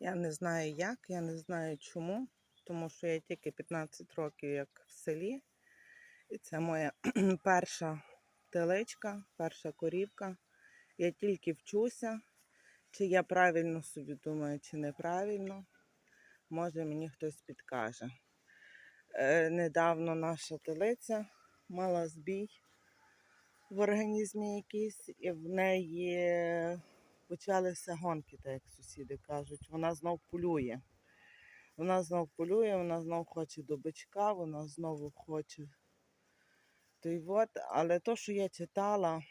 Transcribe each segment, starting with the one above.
Я не знаю як, я не знаю чому, тому що я тільки 15 років як в селі. І це моя перша телечка, перша корівка. Я тільки вчуся, чи я правильно собі думаю, чи неправильно. Може мені хтось підкаже. Е, недавно наша телиця мала збій в організмі якийсь, і в неї почалися гонки, так як сусіди кажуть. Вона знов полює. Вона знов полює, вона знов хоче до бичка, вона знову хоче. Той от, але то, що я читала,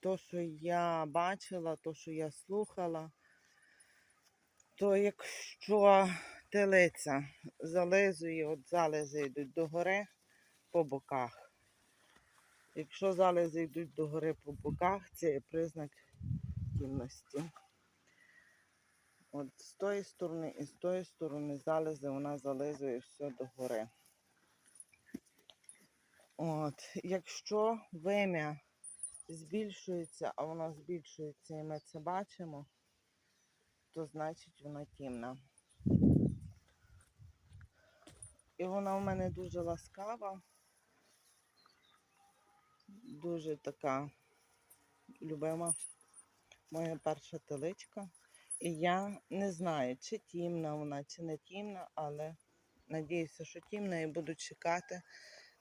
то, що я бачила, то, що я слухала, то якщо телиця зализує, от залези йдуть догори по боках. Якщо залези йдуть догори по боках, це є признак кінності. От з тої сторони і з тої сторони залези вона зализує все догори. От, якщо вим'я збільшується, а воно збільшується і ми це бачимо, то значить вона тімна. І вона у мене дуже ласкава, дуже така любима моя перша теличка. І я не знаю, чи тімна вона, чи не тімна, але надіюся, що тімна і буду чекати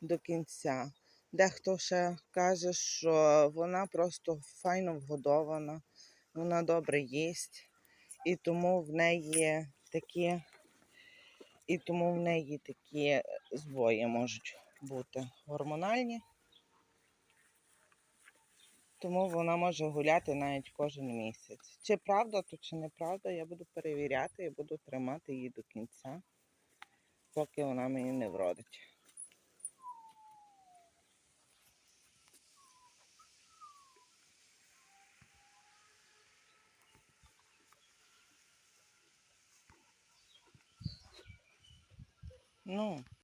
до кінця. Дехто ще каже, що вона просто файно вгодована, вона добре їсть, і тому в неї такі, і тому в неї такі збої можуть бути гормональні. Тому вона може гуляти навіть кожен місяць. Чи правда, то чи неправда, я буду перевіряти і буду тримати її до кінця, поки вона мені не вродить. Ну,